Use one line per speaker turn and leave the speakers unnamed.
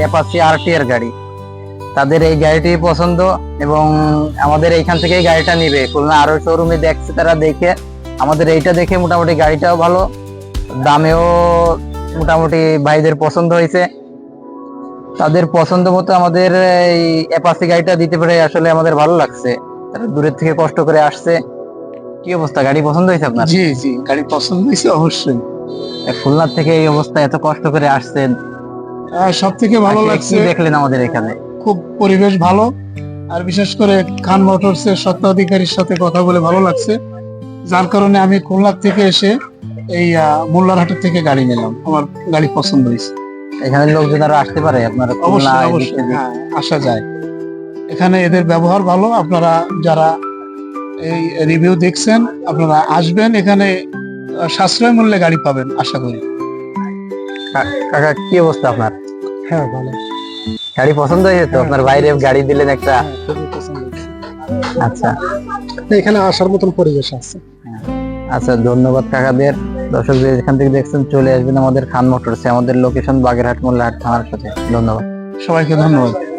Apache RT এর গাড়ি। তাদের এই গাড়িটি পছন্দ এবং আমাদের এইখান থেকে এই গাড়িটা নিবে। খুলনা আরও শোরুমে দেখছে তারা দেখে। আমাদের এইটা দেখে মোটামুটি গাড়িটাও ভালো। দামেও মোটামুটি ভাইদের পছন্দ হয়েছে। তাদের পছন্দ মতো আমাদের এই অ্যাপাচি গাড়িটা দিতে পেরে আসলে আমাদের ভালো লাগছে। তারা দূরের থেকে কষ্ট করে আসছে। কি অবস্থা? গাড়ি পছন্দ হয়েছে আপনার?
জি জি গাড়ি পছন্দ হয়েছে অবশ্যই।
খুলনার থেকে এই অবস্থা এত কষ্ট করে আসছেন।
সব থেকে ভালো লাগছে
দেখলেন আমাদের এখানে।
খুব পরিবেশ ভালো। আর বিশেষ করে খান মোটরস এর স্বত্বাধিকারীর সাথে কথা বলে ভালো লাগছে। যার কারণে আমি খুলনা থেকে এসে এই মোল্লারহাটের থেকে গাড়ি নিলাম। আমার গাড়ি পছন্দ হয়েছে।
এখানে লোকজন আরও আসতে পারে আপনার
অবশ্যই হ্যাঁ, আসা যায়। এখানে এদের ব্যবহার ভালো। আপনারা যারা এই রিভিউ দেখছেন আপনারা আসবেন এখানে সাশ্রয় মূল্যে গাড়ি পাবেন আশা করি।
কাকা কি অবস্থা আপনার?
হ্যাঁ ভালো।
গাড়ি পছন্দ হয়েছে তো? আপনার বাইরে গাড়ি দিলেন একটা?
হয়েছে।
আচ্ছা।
এখানে আসার মতন পরিবেশ আছে।
আচ্ছা ধন্যবাদ কাকাদের। দর্শক যে এখান থেকে দেখছেন চলে আসবেন আমাদের খান মোটরসে আমাদের লোকেশন বাগেরহাট মোল্লাহাট থানার সাথে। ধন্যবাদ।
সবাইকে ধন্যবাদ।